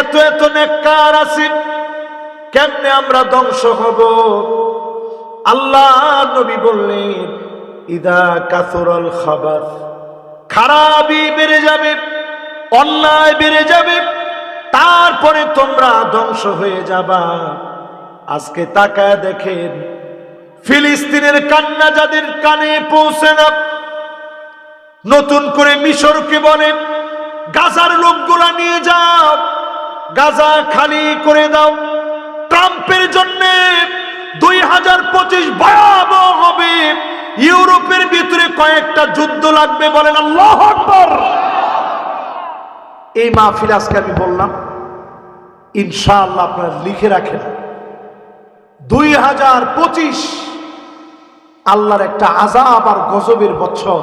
এত এত নেককার আছে, কেমনে আমরা ধ্বংস হব? আল্লাহ নবী বললেন, ইদা কাসুরাল খাবার, খারাপই বেড়ে যাবে, অন্যায় বেড়ে যাবে, তারপরে তোমরা ধ্বংস হয়ে যাবা। আজকে তাকায় দেখেন, ফিলিস্তিনের কান্না যাদের কানে পৌঁছে না নতুন করে মিশরকে বলেন, গাজার লোকগুলা নিয়ে যাও, গাজা খালি করে দাও। ট্রাম্পের জন্য দুই হাজার পঁচিশ ভয়াবহ হবে। ইউরোপের ভিতরে কয়েকটা যুদ্ধ লাগবে বলেন আল্লাহ আকবার। এই মাহফিল আজকে আমি বললাম, ইনশাআল্লাহ আপনারা লিখে রাখেন। দুই হাজার পঁচিশ আল্লাহর একটা আজাব আর গজবের বছর।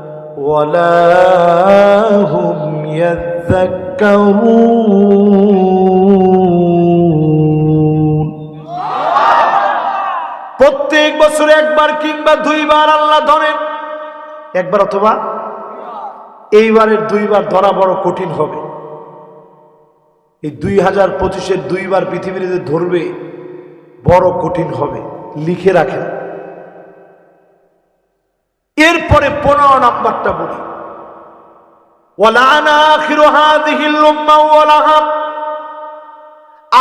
ولا هم يذكرون প্রত্যেক বছরে একবার কিংবা দুইবার আল্লাহ ধরেন একবার অথবা এইবারের দুইবার ধরা বড় কঠিন হবে এই দুই হাজার পঁচিশের দুইবার পৃথিবীর যে ধরবে বড় কঠিন হবে লিখে রাখেন এরপরে পনেরো নাম্বারটা বলি।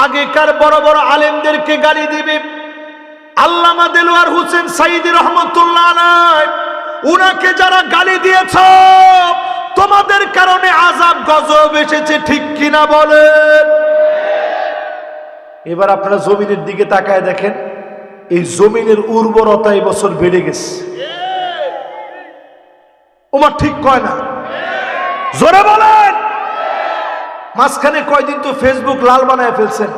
আগেকার বড় বড় আলেমদেরকে গালি দিবে। আল্লামা দেলোয়ার হোসেন সাইদি রহমতুল্লাহ উনাকে যারা গালি দিয়েছ, তোমাদের কারণে আজাব গজব এসেছে, ঠিক কিনা বলেন? এবার আপনারা জমিনের দিকে তাকায় দেখেন, এই জমিনের উর্বরতা এবছর বেড়ে গেছে। ওমা ঠিক কয় না? জোরে বলেন। মাঝখানে কয়দিন তো ফেসবুক লাল বানায় ফেলছেন।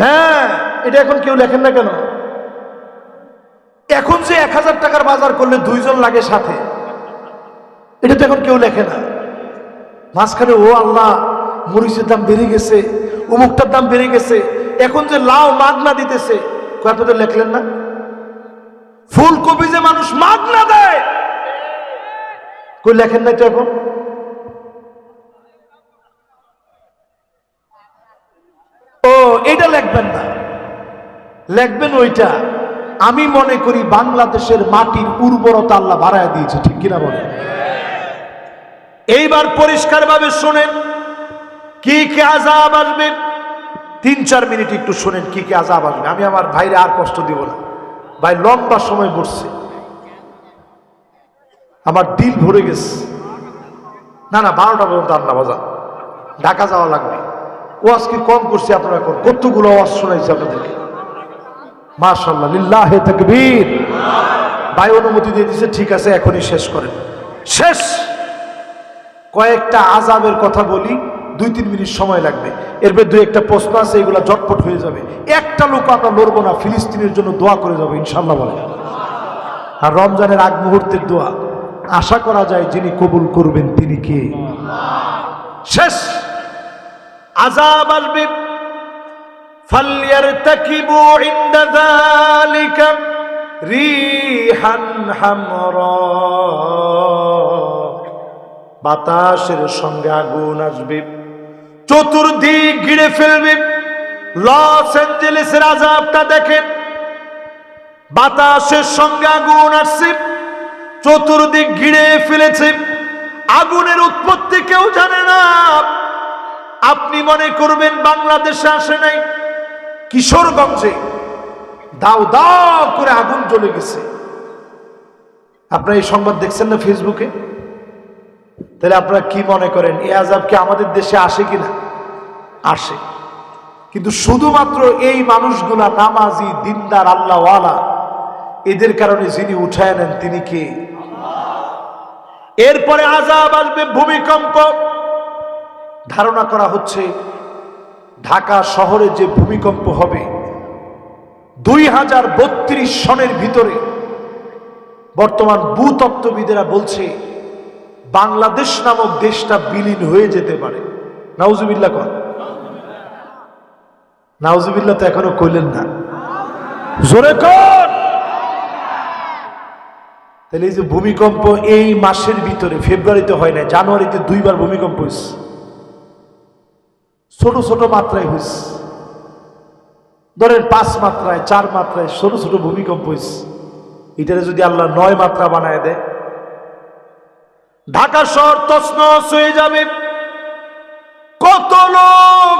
হ্যাঁ এটা এখন কেউ লেখেন না কেন? এখন যে এক হাজার টাকার বাজার করলে দুইজন লাগে সাথে, এটা তো এখন কেউ লেখে না। মাঝখানে, ও আল্লাহ, মরিচের দাম বেড়ে গেছে, উমুকটার দাম বেড়ে গেছে, এখন যে লাউ মাগনা দিতেছে আপনাদের লেখলেন না? ফুলকপি যে মানুষ মাগ না দেয়, কই লেখেন না তো এখন? ও, এটা লিখবেন না। লিখবেন ওইটা। আমি মনে করি বাংলাদেশের মাটির উর্বরতা আল্লাহ বাড়ায় দিয়েছে, ঠিক কিনা বলে এইবার পরিষ্কার ভাবে শোনেন, কি কি আজাব আসবে? তিন চার মিনিট একটু শোনেন, কি কি আজাব আসবে। আমি আমার ভাইরে আর কষ্ট দিব না। ভাই, লম্বা সময় বসছে আমার দিল ভরে গেছে। না না, বারোটা পর্যন্ত আন্না বাজার ঢাকা যাওয়া লাগবে। ওয়াজ কি কম করছি আপনারা কোন কতগুলো ওয়াজ শোনাইছি আপনাদেরকে। মাশাল্লাহ লিল্লাহে তাকবীর। ভাই, অনুমতি দিয়ে দিছে, ঠিক আছে, এখনই শেষ করেন। শেষ! কয়েকটা আজাবের কথা বলি। দুই তিন মিনিট সময় লাগবে এরপর দুই একটা প্রশ্ন আছে এগুলো জটপট হয়ে যাবে একটা লোক আমরা লড়বো না ফিলিস্তিনের জন্য দোয়া করে যাবো ইনশাল্লাহ বলে আর রমজানের আগ মুহূর্তের দোয়া আশা করা যায় যিনি কবুল করবেন তিনি কে শেষ আজাব আসবে فليرتكبوا عند ذلك ريحا حمراء বাতাসের সঙ্গে আগুন আসবে চতুর্দিক ঘিরে ফেলবে। লস অ্যাঞ্জেলেসের আজাবটা দেখেন। বাতাসের সঙ্গে আগুন আসছে। চতুর্দিক ঘিরে ফেলেছে। আগুনের উৎপত্তি কেউ জানে না। আপনি মনে করবেন বাংলাদেশে আসে নাই। কিশোরগঞ্জে দাও দাও করে আগুন জ্বলে গেছে। আপনারা এই সংবাদ দেখছেন না ফেসবুকে? তাহলে আপনারা কি মনে করেন, এ আজাব কি আমাদের দেশে আসে কিনা? আসে। কিন্তু শুধুমাত্র এই মানুষগুলা নামাজি, দিনদার, আল্লাহওয়ালা, এদের কারণে যিনি উঠায় নেন তিনি কে? এরপরে আজাব আসবে ভূমিকম্প। ধারণা করা হচ্ছে ঢাকা শহরে যে ভূমিকম্প হবে, দুই হাজার বত্রিশ সনের ভিতরে বর্তমান ভূতত্ত্ববিদেরা বলছে বাংলাদেশ নামক দেশটা বিলীন হয়ে যেতে পারে। নাউজুবিল্লা কর। নাউজুবিল্লা তো এখনও কইলেন না। জোরে কর। তাহলে এই যে ভূমিকম্প এই মাসের ভিতরে ফেব্রুয়ারিতে হয় না জানুয়ারিতে দুইবার ভূমিকম্প হয়েছে ছোট ছোট মাত্রায় হয়েছে ধরেন পাঁচ মাত্রায় চার মাত্রায় ছোট ছোট ভূমিকম্প হয়েছে এটারে যদি আল্লাহ নয় মাত্রা বানায় দেয় ঢাকা শহর তসনস হয়ে যাবে। কত লোক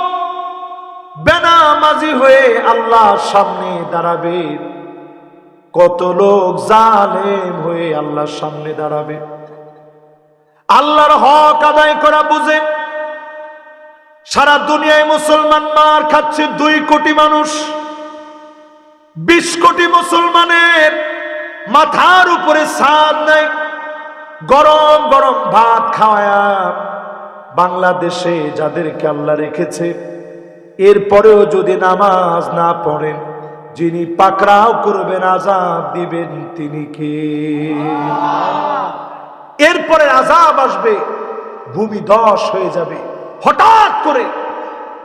বেনামাজি হয়ে আল্লাহর সামনে দাঁড়াবে। কত লোক জালেম হয়ে আল্লাহর সামনে দাঁড়াবে। আল্লাহর হক আদায় করা বুঝে। সারা দুনিয়ায় মুসলমান মার খাচ্ছে দুই কোটি মানুষ। বিশ কোটি মুসলমানের মাথার উপরে সাদ নাই। গরম গরম ভাত খাওয়ায়া বাংলাদেশে যাদেরকে আল্লাহ রেখেছে এরপরেও যদি নামাজ না পড়েন, যিনি পাকড়াও করবেন আজাব দিবেন তিনি কে? এরপরে আজাব আসবে, ভূমি দশ হয়ে যাবে। হঠাৎ করে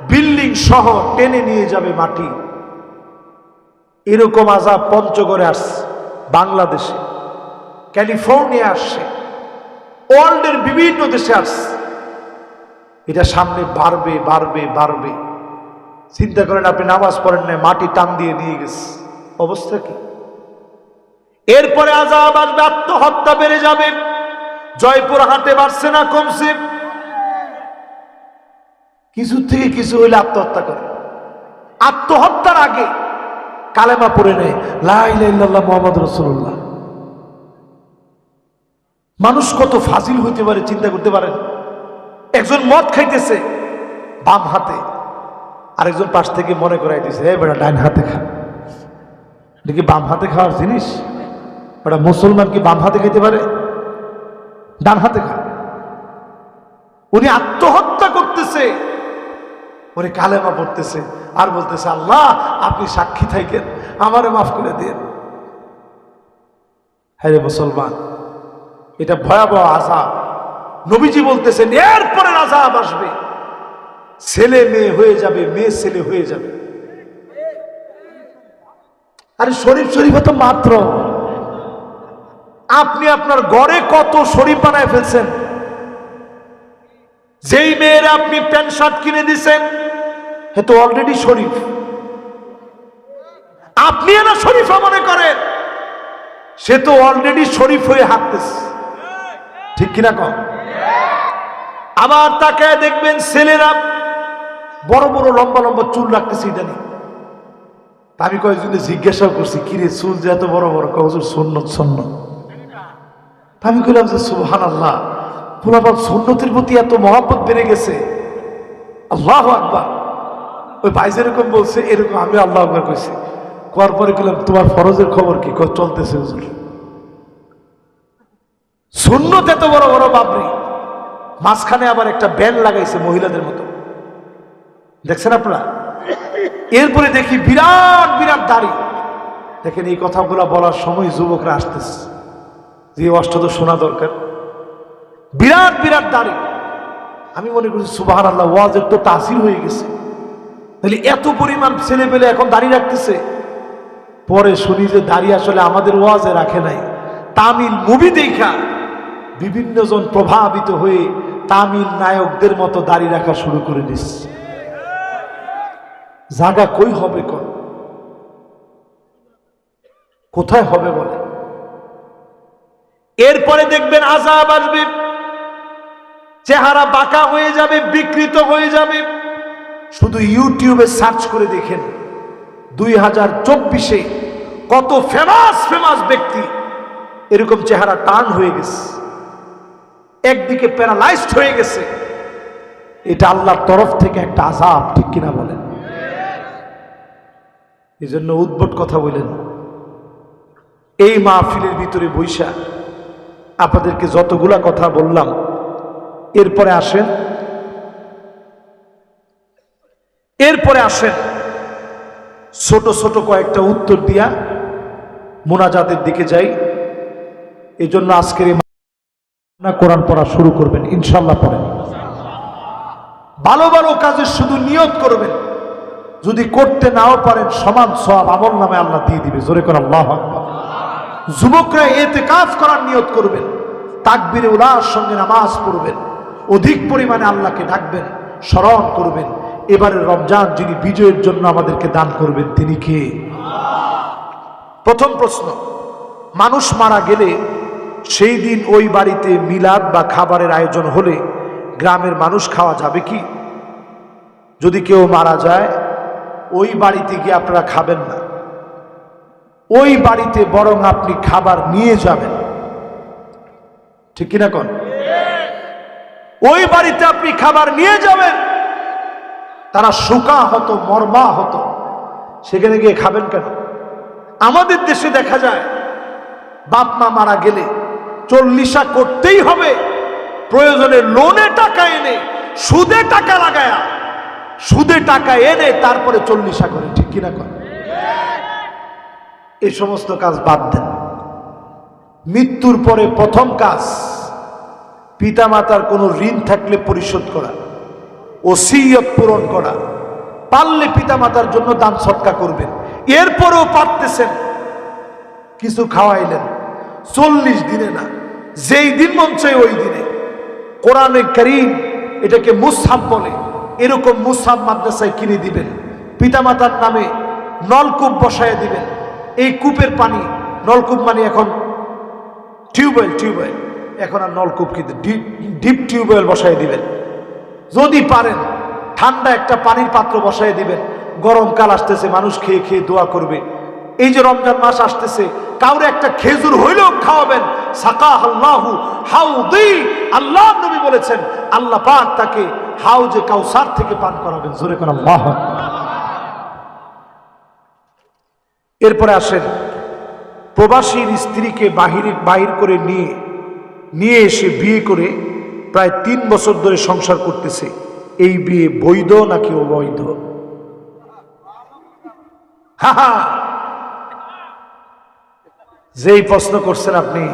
বিল্ডিং সহ টেনে নিয়ে যাবে মাটি। এরকম আজাব পঞ্চগড়ে আসছে, বাংলাদেশে। ক্যালিফোর্নিয়া আসছে। ওয়ার্ল্ডের বিভিন্ন দেশে আসছে। এটা সামনে বাড়বে বাড়বে বাড়বে। চিন্তা করেন, আপনি নামাজ পড়েন না মাটি টান দিয়ে নিয়ে গেছে। অবস্থা কি? এরপরে আজাব আসবে, আত্মহত্যা বেড়ে যাবে। জয়পুর হাটে বাড়ছে না, কমছে। কিছু থেকে কিছু হইলে আত্মহত্যা করে। আত্মহত্যার আগে কালেমা পড়ে নেয় মোহাম্মদ রসুল্লাহ মানুষ কত ফাজিল হইতে পারে, চিন্তা করতে পারেন? একজন মদ খাইতেছে বাম হাতে। আরেকজন পাশ থেকে মনে করাই দিছে, এই বেটা ডাইন হাতে খা। এটা কি বাম হাতে খাওয়ার জিনিস? ওটা মুসলমান কি বাম হাতে খেতে পারে? ডান হাতে খা। উনি আত্মহত্যা করতেছে। উনি কালেমা পড়তেছে আর বলতেছে, আল্লাহ, আপনি সাক্ষী থাকেন, আমারে মাফ করে দিন। হ্যাঁ মুসলমান, এটা ভয়াবহ আজাব নবীজি বলতেছেন এরপরে আজাব আসবে। ছেলে মেয়ে হয়ে যাবে, মেয়ে ছেলে হয়ে যাবে। আরে শরীফ শরীফ তো মাত্র। আপনি আপনার গড়ে কত শরীফ বানায় ফেলছেন? যেই মেয়েরা আপনি প্যান্ট শার্ট কিনে দিছেন হে তো অলরেডি শরীফ। আপনি না শরীফা মনে করেন, সে তো অলরেডি শরীফ হয়ে হাঁটতেছে। ঠিক কিনা কম আবার তাকে দেখবেন ছেলেরা বড় বড় লম্বা লম্বা চুল রাখতেছে ইদানি। আমি কয়েকজনে জিজ্ঞাসা করছি, কিরে, চুল যে এত বড় বড়? কজন সন্ন্যত সন্ন আমি কইলাম যে সুবহান আল্লাহ পুরাবাদ সন্ন্যতের প্রতি এত মহাব্বত বেড়ে গেছে। আল্লাহ আকবার। ওই ভাই যেরকম বলছে, এরকম আমি আল্লাহ আকবার কইছি। কোয়ার পরে গেলাম তোমার ফরজের খবর কি? চলতেছে হুজুর। সুন্নত এত বড় বড় বাবরি মাঝখানে আবার একটা ব্যান লাগাইছে মহিলাদের মতো। দেখছেন আপনারা? এরপরে দেখি বিরাট বিরাট দাড়ি। দেখেন এই কথাগুলো বলার সময় যুবকরা আসতেছে। যে অষ্টদশ শোনা দরকার। বিরাট বিরাট দাড়ি। আমি মনে করছি সুবাহান আল্লাহ ওয়াজের তো তাসির হয়ে গেছে। তাহলে এত পরিমাণ ছেলে পেলে এখন দাড়ি রাখতেছে। পরে শুনি যে দাড়ি আসলে আমাদের ওয়াজে রাখে নাই। তামিল মুভি দেখা বিভিন্ন জন প্রভাবিত হয়ে তামিল নায়কদের মতো দাড়ি রাখা শুরু করে দিচ্ছে। জায়গা কই হবে কোন কোথায় হবে বলে? এরপরে দেখবেন আজাব আসবে, চেহারা বাঁকা হয়ে যাবে, বিকৃত হয়ে যাবে। শুধু ইউটিউবে সার্চ করে দেখেন, দুই হাজার চব্বিশে কত ফেমাস ফেমাস ব্যক্তি এরকম চেহারা টান হয়ে গেছে, একদিকে প্যারালাইজড হয়ে গেছে। এটা আল্লাহর তরফ থেকে একটা আজাব ঠিক কিনা বলেন? এই জন্য উদ্ভট কথা বলেন। এই মাহফিলের ভিতরে বৈশা আপনাদেরকে যতগুলা কথা বললাম, এরপরে আসেন। এরপরে আসেন ছোট ছোট কয়েকটা উত্তর দিয়া মোনাজাতের দিকে যাই। এই জন্য আজকের এই কোরআন পড়া শুরু করবেন ইনশাল্লাহ পড়েন। ভালো ভালো কাজে শুধু নিয়ত করবেন। যদি করতে নাও পারেন, সমান সব আমল নামে আল্লাহ দিয়ে দিবে। জোরে করে আল্লাহ যুবকরা এতে কাজ করার নিয়ত করবেন। তাকবিরে উলার সঙ্গে নামাজ পড়বেন। অধিক পরিমাণে আল্লাহকে ডাকবেন, স্মরণ করবেন। এবারে রমজান যিনি বিজয়ের জন্য আমাদেরকে দান করবেন, তিনি কে? প্রথম প্রশ্ন, মানুষ মারা গেলে সেই দিন ওই বাড়িতে মিলাদ বা খাবারের আয়োজন হলে গ্রামের মানুষ খাওয়া যাবে কি? যদি কেউ মারা যায় ওই বাড়িতে গিয়ে আপনারা খাবেন না। ওই বাড়িতে বরং আপনি খাবার নিয়ে যাবেন। ঠিক কিনা কন? ওই বাড়িতে আপনি খাবার নিয়ে যাবেন। তারা শুকা হতো মর্মা হতো সেখানে গিয়ে খাবেন কেন? আমাদের দেশে দেখা যায়, বাপ মা মারা গেলে চল্লিশা করতেই হবে। প্রয়োজনে লোনে টাকা এনে সুদে টাকা লাগায়া সুদে টাকা এনে তারপরে চল্লিশা করে, ঠিক কিনা করে এই সমস্ত কাজ বাদ দেন। মৃত্যুর পরে প্রথম কাজ, পিতামাতার কোনো ঋণ থাকলে পরিশোধ করা ও ওসিয়ত পূরণ করা। পারলে পিতামাতার জন্য দান সৎকা করবেন। এরপরেও পারতেছেন, কিছু খাওয়াইলেন। চল্লিশ দিনে না, যেই দিন মন চাই ওই দিনে। কোরআনে করিম এটাকে মুসাব বলে। এরকম মুসাব মাদ্রাসায় কিনে দিবেন। পিতামাতার নামে নলকূপ বসায় দিবেন। এই কূপের পানি, নলকূপ মানে এখন টিউবওয়েল টিউবওয়েল। এখন আর নলকূপ কিন্তু ডিপ টিউবওয়েল বসায় দিবেন। যদি পারেন, ঠান্ডা একটা পানির পাত্র বসায় দিবেন। গরমকাল আসতেছে, মানুষ খেয়ে খেয়ে দোয়া করবে। এই যে রমজান মাস আসতেছে, কাউরে একটা খেজুর হইলেও খাওয়াবেন। সাকা আল্লাহু হাউদি, আল্লাহ নবী বলেছেন, আল্লাহ পাক তাকে হাউজে কাউসার থেকে পান করাবেন, জোরে করে এরপরে আসেন, প্রবাসীর স্ত্রীকে বাহির বাহির করে নিয়ে নিয়ে এসে বিয়ে করে প্রায় তিন বছর ধরে সংসার করতেছে। এই বিয়ে বৈধ নাকি অবৈধ? হা হা। যেই প্রশ্ন করছেন আপনি,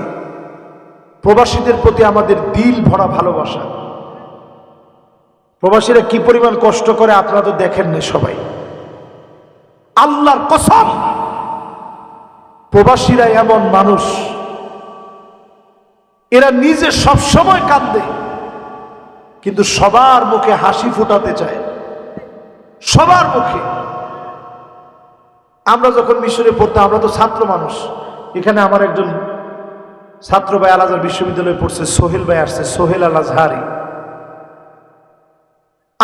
প্রবাসীদের প্রতি আমাদের দিল ভরা ভালোবাসা। প্রবাসীরা কি পরিমাণ কষ্ট করে আপনারা তো দেখেননি সবাই। আল্লাহর কসম, প্রবাসীরা এমন মানুষ। এরা নিজে সব সময় কান্দে, কিন্তু সবার মুখে হাসি ফুটাতে চায়। সবার মুখে। আমরা যখন মিশরে পড়তাম, আমরা তো ছাত্র মানুষ। এখানে আমার একজন ছাত্র ভাই আল আজহার বিশ্ববিদ্যালয়ে পড়ছে, সোহেল ভাই আসছে, সোহেল আল আজহারি।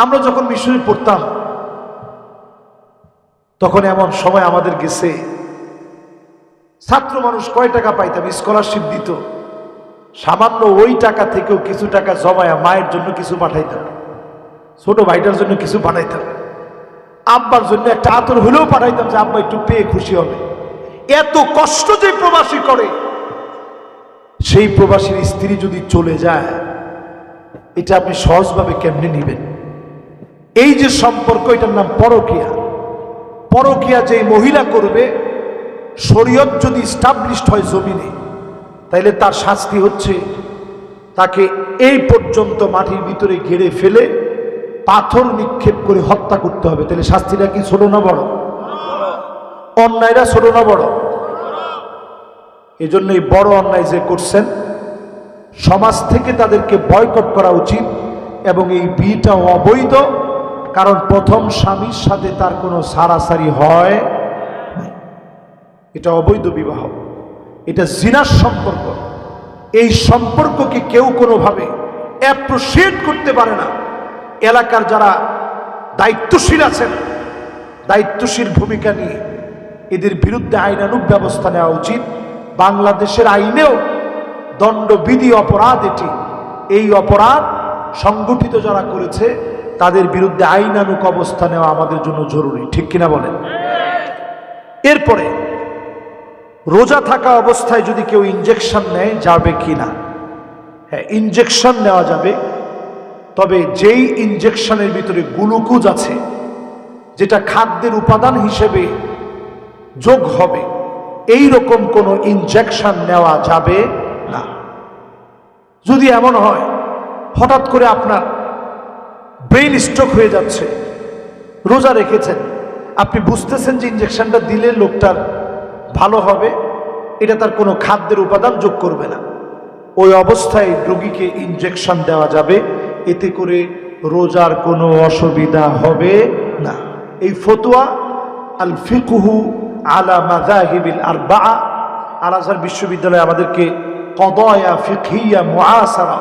আমরা যখন মিশরে পড়তাম, তখন এমন সময় আমাদের গেছে, ছাত্র মানুষ কয় টাকা পাইতাম? স্কলারশিপ দিত। সামান্য ওই টাকা থেকেও কিছু টাকা জমায়া মায়ের জন্য কিছু পাঠাইতাম। ছোট ভাইটার জন্য কিছু পাঠাইতাম আব্বার জন্য একটা আতর হলেও পাঠাইতাম যে, আব্বা, একটু পেয়ে খুশি হবে। এত কষ্ট যে প্রবাসী করে। সেই প্রবাসীর স্ত্রী যদি চলে যায়, এটা আপনি সহজভাবে কেমনে নিবেন? এই যে সম্পর্ক, এটার নাম পরকিয়া। পরকিয়া যে মহিলা করবে, শরীয়ত যদি স্টাবলিশড হয় জমিনে, তাইলে তার শাস্তি হচ্ছে তাকে এই পর্যন্ত মাটির ভিতরে ঘেরে ফেলে পাথর নিক্ষেপ করে হত্যা করতে হবে। তাহলে শাস্তিটা কি ছোট না বড়? অন্যায়টা ছোট না বড়? এই জন্য এই বড় অন্যায় যে করছেন, সমাজ থেকে তাদেরকে বয়কট করা উচিত এবং এই বিয়েটা অবৈধ। কারণ প্রথম স্বামীর সাথে তার কোনো সারাসারি হয় এটা অবৈধ বিবাহ। এটা জিনার সম্পর্ক। এই সম্পর্ককে কেউ কোনোভাবে অ্যাপ্রোসিয়েট করতে পারে না। এলাকার যারা দায়িত্বশীল আছেন, দায়িত্বশীল ভূমিকা নিয়ে এদের বিরুদ্ধে আইনানুগ ব্যবস্থা নেওয়া উচিত। বাংলাদেশের আইনেও দণ্ডবিধি অপরাধ এটি। এই অপরাধ সংগঠিত যারা করেছে তাদের বিরুদ্ধে আইনানুক অবস্থা নেওয়া আমাদের জন্য জরুরি। ঠিক কিনা বলেন? এরপরে, রোজা থাকা অবস্থায় যদি কেউ ইঞ্জেকশন নেয়, যাবে কি না হ্যাঁ ইনজেকশন নেওয়া যাবে। তবে যেই ইনজেকশনের ভিতরে গ্লুকোজ আছে, যেটা খাদ্যের উপাদান হিসেবে যোগ হবে এই রকম কোনো ইনজেকশন নেওয়া যাবে না। যদি এমন হয়, হঠাৎ করে আপনার ব্রেন স্ট্রোক হয়ে যাচ্ছে। রোজা রেখেছেন। আপনি বুঝতেছেন যে ইনজেকশনটা দিলে লোকটার ভালো হবে, এটা তার কোনো খাদ্যের উপাদান যোগ করবে না। ওই অবস্থায় রোগীকে ইঞ্জেকশন দেওয়া যাবে, এতে করে রোজার কোনো অসুবিধা হবে না। এই ফতুয়া আল ফিকুহু আলা মাজাহিবিল আর বা আল আজহার বিশ্ববিদ্যালয় আমাদেরকে কদয়া ফিকহিয়া মুআসারা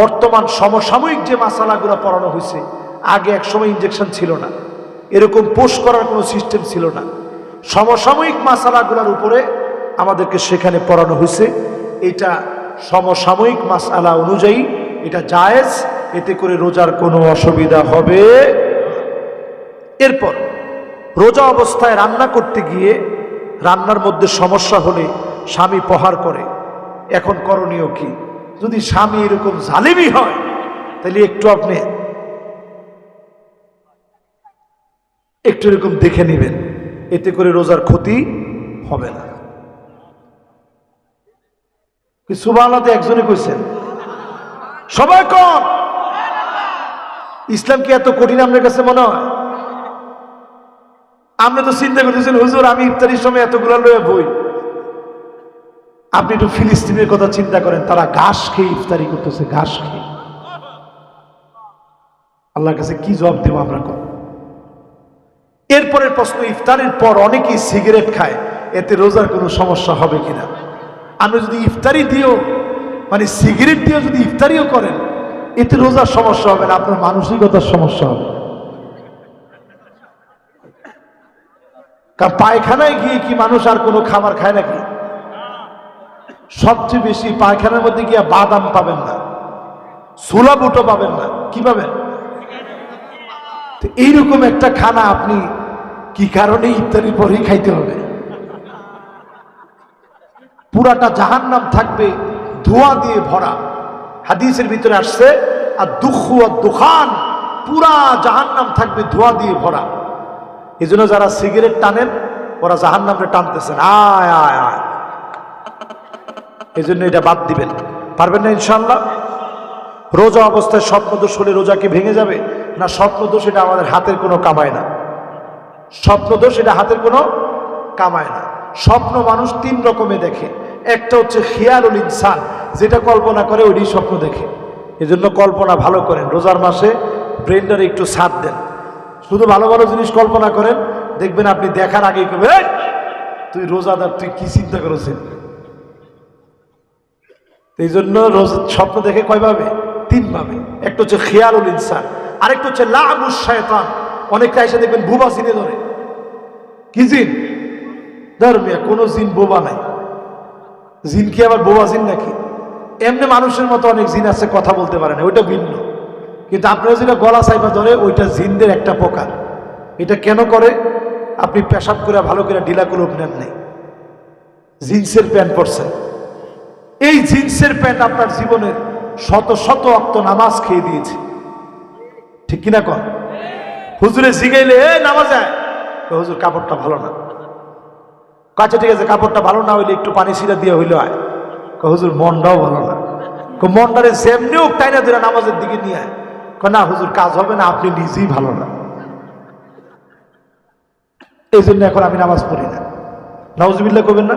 বর্তমান সমসাময়িক যে মাসালাগুলো পড়ানো হয়েছে, আগে এক সময় ইনজেকশন ছিল না। এরকম পোস্ট করার কোনো সিস্টেম ছিল না। সমসাময়িক মাসালাগুলোর উপরে আমাদেরকে সেখানে পড়ানো হয়েছে। এটা সমসাময়িক মাসালা অনুযায়ী এটা জায়েজ, এতে করে রোজার কোনো অসুবিধা হবে এরপর, রোজা অবস্থায় রান্না করতে গিয়ে রান্নার মধ্যে সমস্যা হলে স্বামী প্রহার করে। এখন করণীয় কি? যদি স্বামী এরকম জালিমি হয়, তাহলে একটু আপনি একটু এরকম দেখে নেবেন। এতে করে রোজার ক্ষতি হবে না। সুবাহতে একজনে কইছেন? সবাই কম। ইসলাম কি এত কঠিন আপনার কাছে মনে হয়? আপনি তো চিন্তা করতেছেন, হুজুর, আমি ইফতারির সময় এতগুলো লয়ে বই। আপনি একটু ফিলিস্তিনের কথা চিন্তা করেন, তারা ঘাস খেয়ে ইফতারি করতেছে, ঘাস খেয়ে। আল্লাহর কাছে কি জবাব দেবো আমরা কর এরপরের প্রশ্ন, ইফতারের পর অনেকেই সিগারেট খায়, এতে রোজার কোনো সমস্যা হবে কিনা? আপনি যদি ইফতারি দিও মানে সিগারেট দিয়েও যদি ইফতারিও করেন, এতে রোজার সমস্যা হবে না, আপনার মানসিকতার সমস্যা হবে। কারণ পায়খানায় গিয়ে কি মানুষ আর কোনো খাবার খায় নাকি? সবচেয়ে বেশি পায়খানার মধ্যে গিয়ে বাদাম পাবেন না ছোলা বুটো পাবেন না, কি পাবেন? তো এইরকম একটা খানা আপনি কি কারণে ইত্যাদি পরেই খাইতে হবে? পুরাটা জাহান্নাম থাকবে ধোঁয়া দিয়ে ভরা। হাদিসের ভিতরে আসছে, আর দুঃখ আর দুখান পুরা জাহান্নাম থাকবে ধোঁয়া দিয়ে ভরা। এই জন্য যারা সিগারেট টানেন, ওরা জাহান্নামে টানতেছেন। আয় আয় আয়। এই জন্য এটা বাদ দিবেন। পারবেন না ইনশাল্লাহ রোজা অবস্থায় স্বপ্নদোষ হলে রোজা কি ভেঙে যাবে? না স্বপ্নদোষ এটা আমাদের হাতের কোনো কামায় না। স্বপ্নদোষ এটা হাতের কোনো কামায় না। স্বপ্ন মানুষ তিন রকমে দেখে। একটা হচ্ছে খেয়ালুল ইনসান, যেটা কল্পনা করে ওইটাই স্বপ্ন দেখে। এজন্য কল্পনা ভালো করেন। রোজার মাসে ব্রেনটারে একটু সাথ দেন। শুধু ভালো ভালো জিনিস কল্পনা করেন, দেখবেন আপনি দেখার আগেই কবে তুই রোজাদার, তুই কি চিন্তা করেছিস? এই জন্য রোজ স্বপ্ন দেখে কয়ভাবে তিনভাবে একটা হচ্ছে খেয়ালুল ইনসান, আরেকটা হচ্ছে লাবুস শয়তান। অনেকটা এসে দেখবেন বুবা চিনে ধরে। কি জিন? ধর্মিয়া কোনো জিন বোবা নাই। জিন কি আবার বোবা জিন নাকি? এমনি মানুষের মতো অনেক জিন আছে, কথা বলতে পারে না, ওইটা ভিন্ন। কিন্তু আপনারা যেটা গলা সাইবা ধরে, ওইটা জিনদের একটা প্রকার। এটা কেন করে? আপনি পেশাব করে ভালো করে ডিলা করে নেন নাই। জিন্সের প্যান্ট পরছেন। এই জিন্সের প্যান্ট আপনার জীবনের শত শত অক্ত নামাজ খেয়ে দিয়েছে। ঠিক কিনা কন? হুজুরে জিগাইলে এ নামাজ কয়, হুজুর কাপড়টা ভালো না। কাছে ঠিক আছে কাপড়টা ভালো না হইলে একটু পানি ছিটা দিয়ে হইলে কয়, হুজুর মনটাও ভালো না। মনটারে যেমনি হোক তাই না দিলা নামাজের দিকে নিয়ে আয়। না হুজুর কাজ হবে না আপনি নিজেই ভালো না। এই জন্য এখন আমি নামাজ পড়ি না। নাউজবিল্লা করবেন না?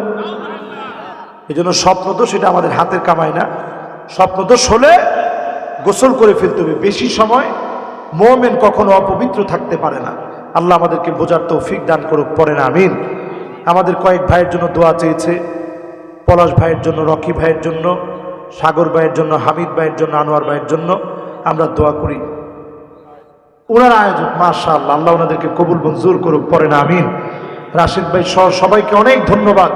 এই জন্য স্বপ্ন তো সেটা আমাদের হাতের কামায় না। স্বপ্ন দোষ হলে গোসল করে ফেলতে হবে। বেশি সময় মোমেন কখনো অপবিত্র থাকতে পারে না। আল্লাহ আমাদেরকে বোঝার তৌফিক দান করুক পরে না আমিন। আমাদের কয়েক ভাইয়ের জন্য দোয়া চেয়েছে, পলাশ ভাইয়ের জন্য, রকি ভাইয়ের জন্য, সাগর ভাইয়ের জন্য, হামিদ ভাইয়ের জন্য, আনোয়ার ভাইয়ের জন্য আমরা দোয়া করি। ওনার আয়োজক মাশা আল্লাহ আল্লাহ ওনাদেরকে কবুল মঞ্জুর করুক পরে না আমিন। রাশিদ ভাই সহ সবাইকে অনেক ধন্যবাদ।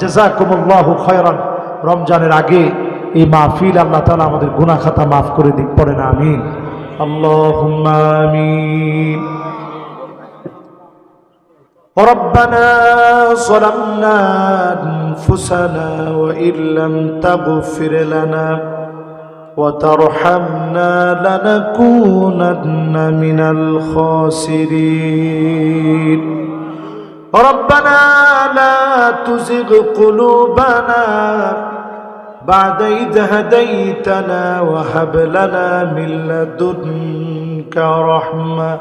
জাজাকুমুল্লাহ খয়রান রমজানের আগে এই মাহফিল আল্লাহ তালা আমাদের গুনা খাতা মাফ করে দিক পড়ে না আমিন আল্লাহ আমিন ربنا ظلمنا أنفسنا وإن لم تغفر لنا وترحمنا لنكونن من الخاسرين ربنا لا تزغ قلوبنا بعد إذ هديتنا وهب لنا من لدنك رحمة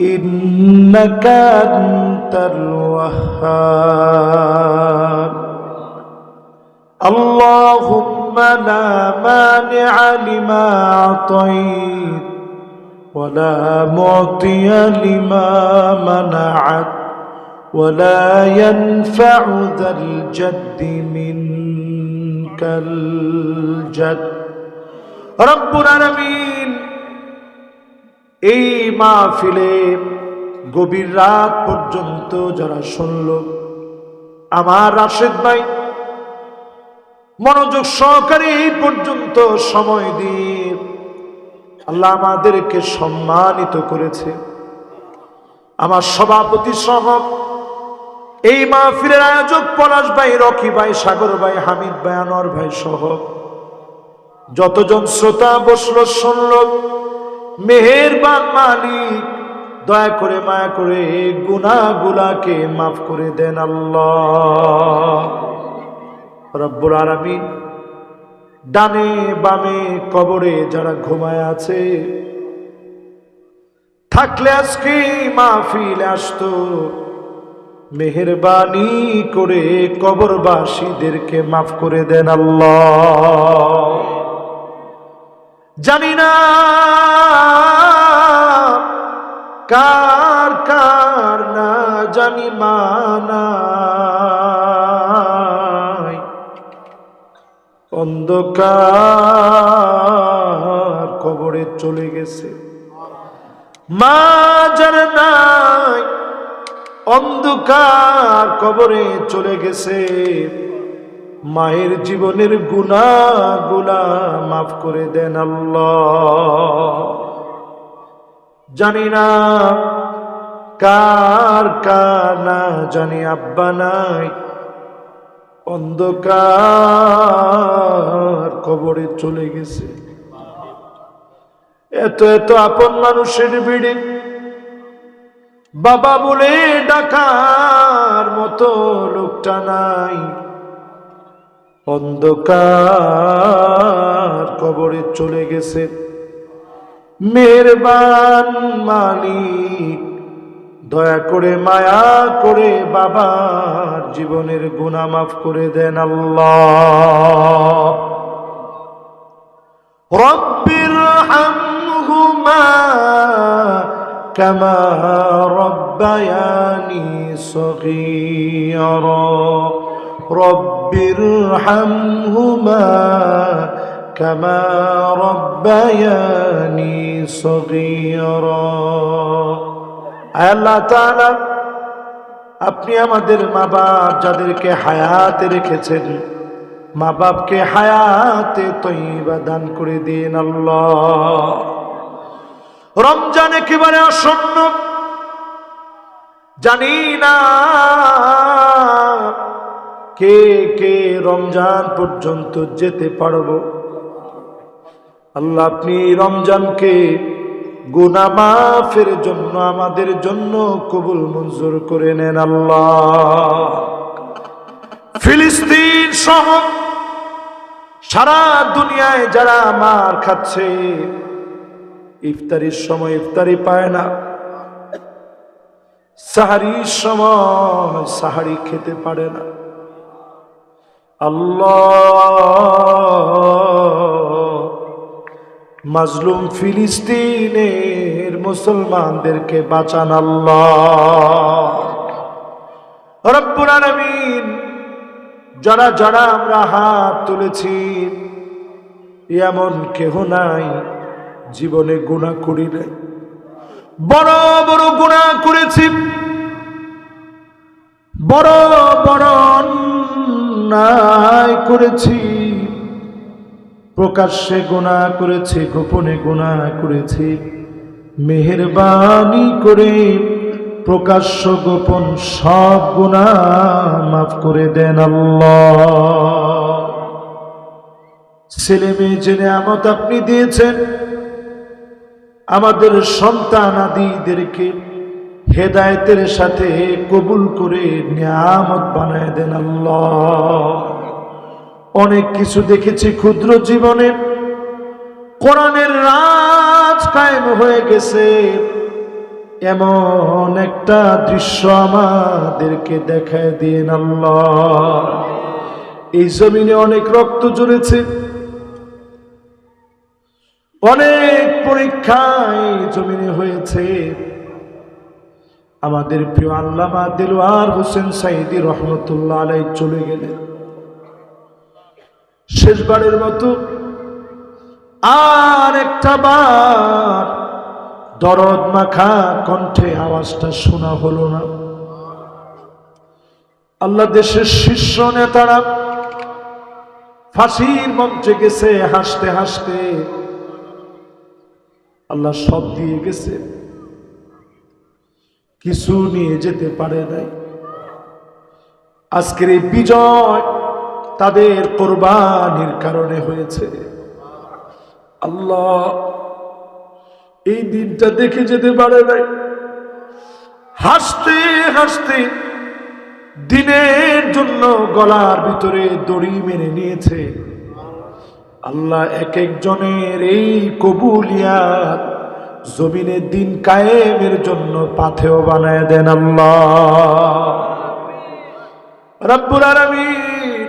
إنك أنت الوهاب. اللهم لا مانع لما أعطيت ولا معطي لما منعت. ولا ينفع ذا الجد منك الجد رب العالمين এই মাহফিলে গভীর রাত পর্যন্ত যারা শুনল আমার রাশেদ ভাই মনোযোগ সহকারে এই পর্যন্ত সময় দিয়ে আল্লাহ আমাদেরকে সম্মানিত করেছে আমার সভাপতি সহ এই মাহফিলের আয়োজক পলাশ ভাই, রকি ভাই, সাগর ভাই, হামিদ ভাই, আনোয়ার ভাই সহ যতজন শ্রোতা বসল, শুনল, মেহেরবান মালিক, দয়া করে মায়া করে গুনাগুলাকে মাফ করে দেন আল্লাহ। রব্বুল আরামিন ডানে বামে কবরে যারা ঘুমায় আছে, থাকলে আজকে মাহফিল আসতো। মেহরবানি করে কবরবাসীদেরকে মাফ করে দেন আল্লাহ। জানি না কার কার না জানি মানা। অন্ধকার কবরে চলে গেছে। মা নাই অন্ধকার কবরে চলে গেছে। মায়ের জীবনের গুণা গুলা মাফ করে দেন জানি না কার কার না, জানি আব্বা নাই। অন্ধকার কবরে চলে গেছে। এত এত আপন মানুষের ভিড়ে বাবা বলে ডাকার মতো লোকটা নাই। অন্ধকার কবরে চলে গেছে। মেহরবান মালিক, দয়া করে মায়া করে বাবার জীবনের গুণা মাফ করে দেন আল্লাহ। রব্বির হামহুমা كما ربياني صغيرا رب ارحمهما كما ربياني صغيرا আল্লাহ তাআলা আপনি আমাদের মা বাপ যাদেরকে হায়াতে রেখেছেন মা বাপকে হায়াতে তৈবা দান করে দিন আল্লাহ রমজান একেবারে আসন্ন। জানি না কে কে রমজান পর্যন্ত যেতে পারব। আল্লাহ, আপনি রমজানকে গুনা মাফের জন্য, আমাদের জন্য কবুল মঞ্জুর করে নেন আল্লাহ। ফিলিস্তিন সহ সারা দুনিয়ায় যারা মার খাচ্ছে ইফতারির সময় ইফতারি পায় না। সাহারির সময় সাহারি খেতে পারে না। আল্লাহ। মাজলুম ফিলিস্তিনের মুসলমানদেরকে বাঁচান আল্লাহ। যারা যারা আমরা হাত তুলেছি, এমন কেহ নাই জীবনে গুণা করি নাই। বড় বড় গুণা করেছি। বড় বড় অন্যায় করেছি। প্রকাশ্যে গুণা করেছি, গোপনে গুণা করেছি। মেহরবানি করে প্রকাশ্য গোপন সব গুণা মাফ করে দেন আল্লাহ। ছেলে মেয়ে জেনে আমত আপনি দিয়েছেন। আমাদের সন্তান আদিদেরকে হেদায়েতের সাথে কবুল করে নিয়ামত বানায় দেন আল্লাহ। অনেক কিছু দেখেছি ক্ষুদ্র জীবনে। কোরআনের রাজ কায়েম হয়ে গেছে। এমন একটা দৃশ্য আমাদেরকে দেখায় দিন আল্লাহ। এই জমিনে অনেক রক্ত ঝরেছে। অনেক পরীক্ষায় জমিনে হয়েছে। আমাদের প্রিয় আল্লামা দিলওয়ার হোসেন সাইদি রহমতুল্লাহ আলাই চলে গেলেন। শেষবারের মতো আর একটা বার দরদ মাখা কণ্ঠে আওয়াজটা শোনা হলো না। আল্লাহ দেশের শীর্ষ নেতারা ফাঁসির মঞ্চে গেছে, হাসতে হাসতে আল্লাহ সব দিয়ে গেছে। কিছু নিয়ে যেতে পারে নাই। আজকের এই বিজয় তাদের কোরবানির কারণে হয়েছে। আল্লাহ এই দিনটা দেখে যেতে পারে নাই। হাসতে হাসতে দিনের জন্য গলার ভিতরে দড়ি মেরে নিয়েছে। আল্লাহ এক একজনের এই কবুলিয়াত জমিনের দিন কায়েমের জন্য পাথেও বানায় দেন আল্লাহ। রব্বুল আলামিন,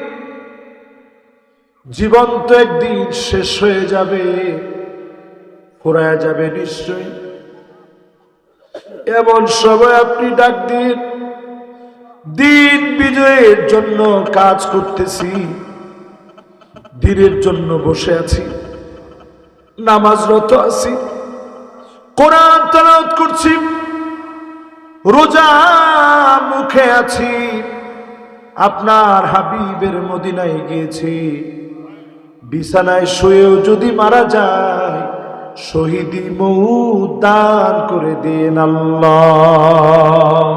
জীবন তো একদিন শেষ হয়ে যাবে, ফুরায় যাবে নিশ্চয় এমন সময় আপনি ডাক দিন দিন বিজয়ের জন্য কাজ করতেছি। দিনের জন্য বসে আছি। নামাজরত আছি। কোরআন তালাওয়াত করছি। রোজা মুখে আছি। আপনার হাবিবের মদিনায় গিয়েছি। বিছানায় শুয়েও যদি মারা যায়, শহীদি মৌত দান করে দেন আল্লাহ।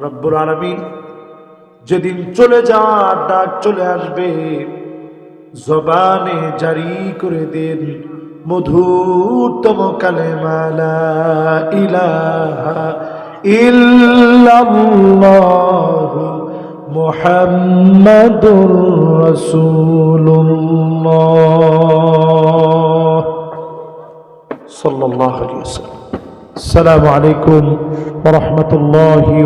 রব্বুল আলামিন, যেদিন চলে যাওয়ার ডাক চলে আসবে জবানে জারি করে দেন মধুরতম কালেমালা ইলাহা ইল্লাল্লাহ মুহাম্মাদুর রাসূলুল্লাহ। সাল্লাল্লাহু আলাইহি আলাইকুম ওয়া রাহমাতুল্লাহি